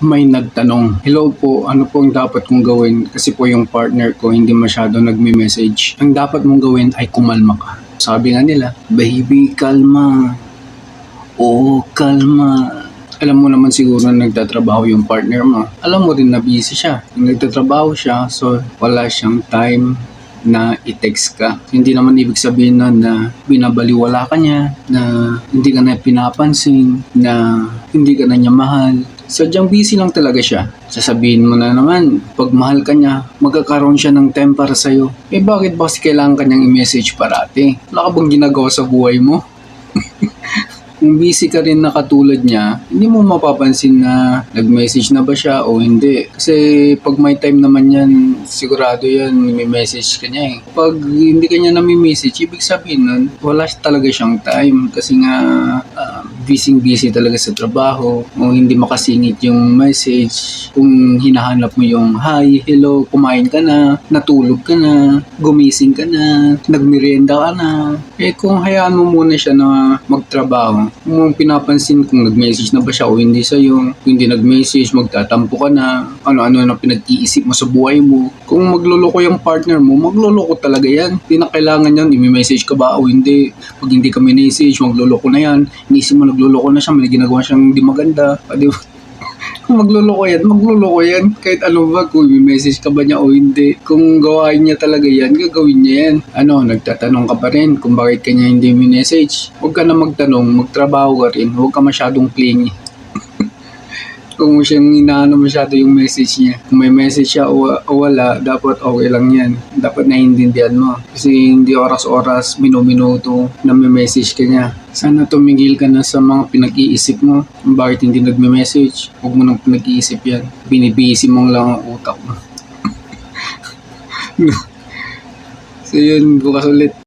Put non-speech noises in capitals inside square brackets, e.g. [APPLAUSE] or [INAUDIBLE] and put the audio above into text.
May nagtanong, Hello po, ano po ang dapat kong gawin? Kasi po yung partner ko hindi masyado nagme-message. Ang dapat mong gawin ay kumalma ka. Sabi nga nila, Baby, kalma. Oo, kalma. Alam mo naman siguro na nagtatrabaho yung partner mo. Alam mo rin na busy siya. Nagtatrabaho siya, so wala siyang time na i-text ka. Hindi naman ibig sabihin na, na binabaliwala ka niya, na hindi ka na pinapansin, na hindi ka na niya mahal. Sadyang busy lang talaga siya. Sasabihin mo na naman, pag mahal ka niya, magkakaroon siya ng time para sa'yo. Eh bakit ba kasi kailangan ka niyang i-message parati? Wala ka bang ginagawa sa buhay mo? [LAUGHS] kung busy ka rin na katulad niya, hindi mo mapapansin na nag-message na ba siya o hindi. Kasi pag may time naman yan, sigurado yan, may message ka niya eh. Pag hindi ka niya nami-message, ibig sabihin nun, wala talaga siyang time. Kasi nga, ah, busy-busy talaga sa trabaho, o hindi makasingit yung message. Kung hinahanap mo yung, hi, hello, kumain ka na, natulog ka na, gumising ka na, nagmerienda ka na. Eh kung hayaan mo muna siya na magtrabaho, kung pinapansin kung nag-message na ba siya o hindi sa'yo, kung hindi nag-message, magtatampo ka na, ano-ano na pinag-iisip mo sa buhay mo. Kung magluloko yung partner mo, magluloko talaga yan. Hindi na kailangan yan, i-message ka ba o hindi. Pag hindi ka message, magluloko na yan. Inisip mo nagluloko na siya, may ginagawa siyang hindi maganda. Ah, di ba? [LAUGHS] Magluloko yan, magluloko yan. Kahit ano ba, kung may message ka ba niya o hindi. Kung gawain niya talaga yan, gagawin niya yan. Ano, nagtatanong ka pa rin kung bakit kanya hindi message. Huwag ka na magtanong, magtrabaho ka rin. Huwag ka masyadong clingy. Kung siyang inaano masyado yung message niya. Kung may message siya o, o wala, dapat okay lang yan. Dapat naiintindihan mo. Kasi hindi oras-oras, minuminuto na may message ka niya. Sana tumigil ka na sa mga pinag-iisip mo. Bakit hindi nagme-message. Huwag mo nang pinag-iisip yan. Binibisi mo lang ang utak mo. [LAUGHS] so yun, bukas ulit.